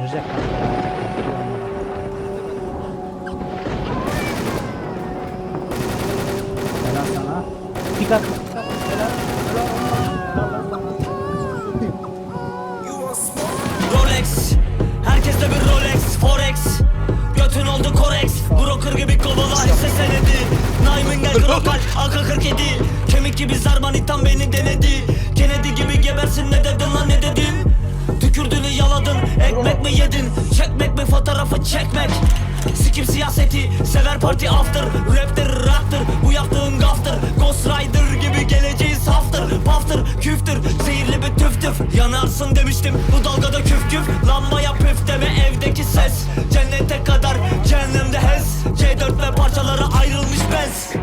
Girecek. Helal sana. Sana. Rolex. Herkeste bir Rolex. Forex. Götün oldu Korex Broker gibi kovala hisse senedi. Naimin gel global AK-47 Kemik gibi zarmanitan beni denedi çekmek. Sikim siyaseti Sever parti after Raptir raptir Bu yaptığın gaftır. Ghost Rider gibi geleceği saftır Paftır küftür. Zehirli bir tüf tüf Yanarsın demiştim. Bu dalgada küf küf Lambaya püf deme evdeki ses. Cennete kadar cehennemde hez. C4 ve parçalara ayrılmış bez.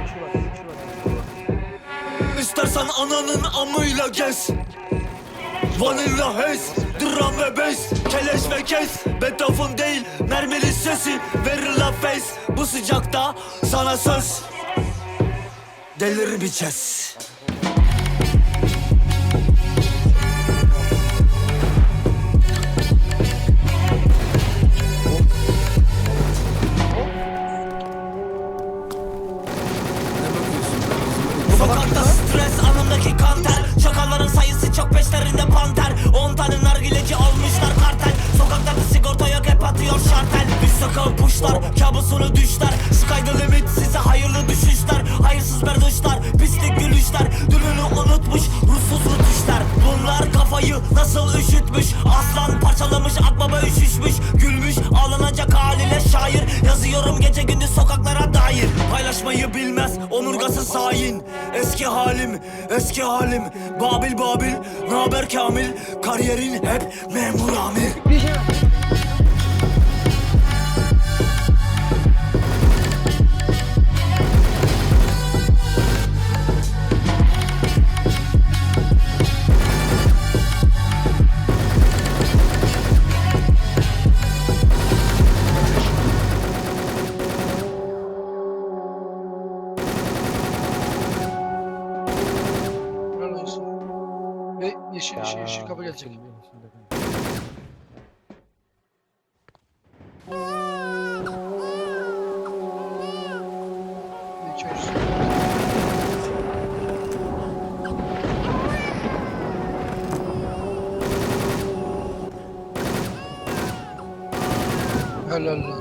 İstersen ananın amıyla gez Vanilla hez, drum ve bass Keleş ve kes, Beethoven değil Mermili sesi, verir la face. Bu sıcakta sana söz. Delir bir çes Sokakta Sokağı puşlar kabusunu düşler. Sky the limit size hayırlı düşüşler. Hayırsız berduşlar pislik gülüşler. Dününü unutmuş ruhsuz rutuşlar Bunlar kafayı nasıl üşütmüş? Aslan parçalamış akbaba üşüşmüş. Gülmüş ağlanacak haliyle şair. Yazıyorum gece gündüz sokaklara dair. Paylaşmayı bilmez omurgası hain. Eski halim eski halim. Babil Babil naber Kamil. Kariyerin hep memur amir Ve yeşil yeşil yeşil kapı gelecek. Helal lan.